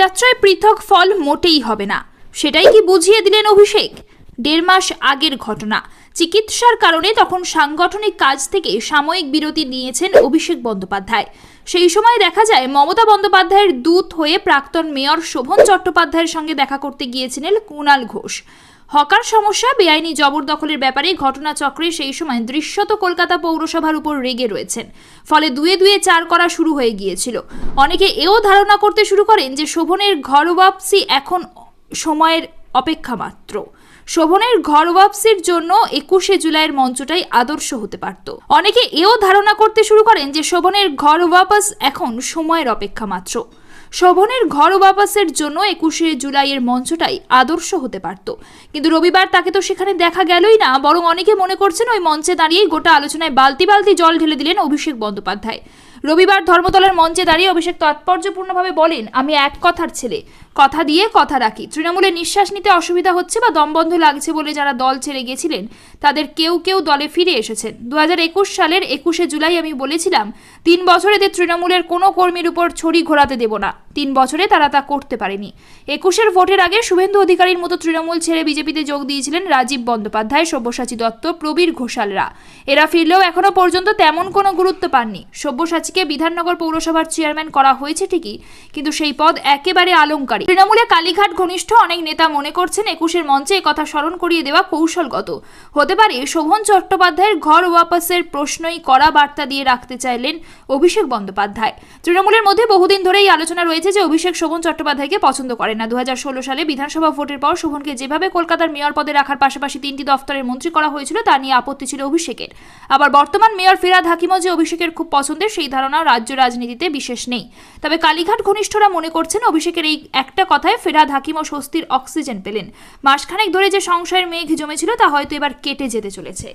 যাত্রায় পৃথক ফল মোটেই হবে না। সেটাই কি বুঝিয়ে দিলেন অভিষেক? দেড় মাস আগের ঘটনা। চিকিৎসার কারণে তখন সাংগঠনিক কাজ থেকে সাময়িক বিরতি নিয়েছেন অভিষেক বন্দ্যোপাধ্যায়। সেই সময় দেখা যায়, মমতা বন্দ্যোপাধ্যায়ের দূত হয়ে প্রাক্তন মেয়র শোভন চট্টোপাধ্যায়ের সঙ্গে দেখা করতে গিয়েছিলেন কুণাল ঘোষ। হকার সমস্যা, বেআইনি জবরদখলের ব্যাপারে ঘটনাচক্রে সেই সময় দৃশ্যত কলকাতা পৌরসভার উপর রেগে রয়েছেন। ফলে দুয়ে দুয়ে চার করা শুরু হয়ে গিয়েছিল। অনেকে এও ধারণা করতে শুরু করেন যে শোভনের ঘর ওয়াপসি এখন সময়ের অপেক্ষা মাত্র। শোভনের ঘরওয়াপসির জন্য একুশে জুলাইয়ের মঞ্চটাই আদর্শ হতে পারত। অনেকে এও ধারণা করতে শুরু করেন যে শোভনের ঘর ওয়াপাস এখন সময়ের অপেক্ষা মাত্র। শোভনের ঘর বাপাসের জন্য একুশে জুলাইয়ের মঞ্চটাই আদর্শ হতে পারত। কিন্তু রবিবার তাকে তো সেখানে দেখা গেলই না, বরং অনেকে মনে করছেন ওই মঞ্চে দাঁড়িয়েই গোটা আলোচনায় বালতি বালতি জল ঢেলে দিলেন অভিষেক বন্দ্যোপাধ্যায়। রবিবার ধর্মতলার মঞ্চে দাঁড়িয়ে অভিষেক তাৎপর্যপূর্ণভাবে বলেন, আমি এক কথার ছেলে। কথা দিয়ে কথা রাখি। তৃণমূলে নিঃশ্বাস নিতে অসুবিধা হচ্ছে বা দমবন্ধ লাগছে বলে যারা দল ছেড়ে গেছিলেন, তাদের কেউ কেউ দলে ফিরে এসেছেন। দু হাজার একুশ সালের একুশে জুলাই আমি বলেছিলাম, তিন বছর এদের তৃণমূলের কোনো কর্মীর উপর ছড়ি ঘোরাতে দেব না। তিন বছরে তারা তা করতে পারেনি। একুশের ভোটের আগে শুভেন্দু অধিকারীর মতো তৃণমূল ছেড়ে বিজেপিতে যোগ দিয়েছিলেন রাজীব বন্দ্যোপাধ্যায়, সব্যসাচী দত্ত, প্রবীর ঘোষালরা। এরা ফিরলেও এখনও পর্যন্ত তেমন কোনো গুরুত্ব পাননি। সব্যসাচীকে বিধাননগর পৌরসভার চেয়ারম্যান করা হয়েছে ঠিকই, কিন্তু সেই পদ একেবারে আলংকারী তৃণমূলে কালীঘাট ঘনিষ্ঠ অনেক নেতা মনে করছেন একুশের মঞ্চে কথা স্মরণ করিয়ে দেওয়া কৌশলগত। হতে পারে শোভন চট্টোপাধ্যায়ের ঘর ওয়াপাসের প্রশ্নই কড়া বার্তা দিয়ে রাখতে চাইলেন অভিষেক বন্দ্যোপাধ্যায়। তৃণমূলের মধ্যে বহুদিন ধরেই আলোচনা রয়েছে যে অভিষেক শোভন চট্টোপাধ্যায়কে পছন্দ করেন না। দুহাজার ষোলো সালে বিধানসভা ভোটের পর শোভনকে যেভাবে কলকাতার মেয়র পদে রাখার পাশাপাশি তিনটি দফতরের মন্ত্রী করা হয়েছিল, তা নিয়ে আপত্তি ছিল অভিষেকের। আবার বর্তমান মেয়র ফিরাদ হাকিমও যে অভিষেকের খুব পছন্দের, সেই ধারণা রাজ্য রাজনীতিতে বিশেষ নেই। তবে কালীঘাট ঘনিষ্ঠরা মনে করছেন অভিষেকের এই একটা কথায় ফেরাদ হাকিম ও স্বস্তির অক্সিজেন পেলেন। মাসখানেক ধরে যে সংশয়ের মেঘ জমেছিল, তা হয়তো এবার কেটে যেতে চলেছে।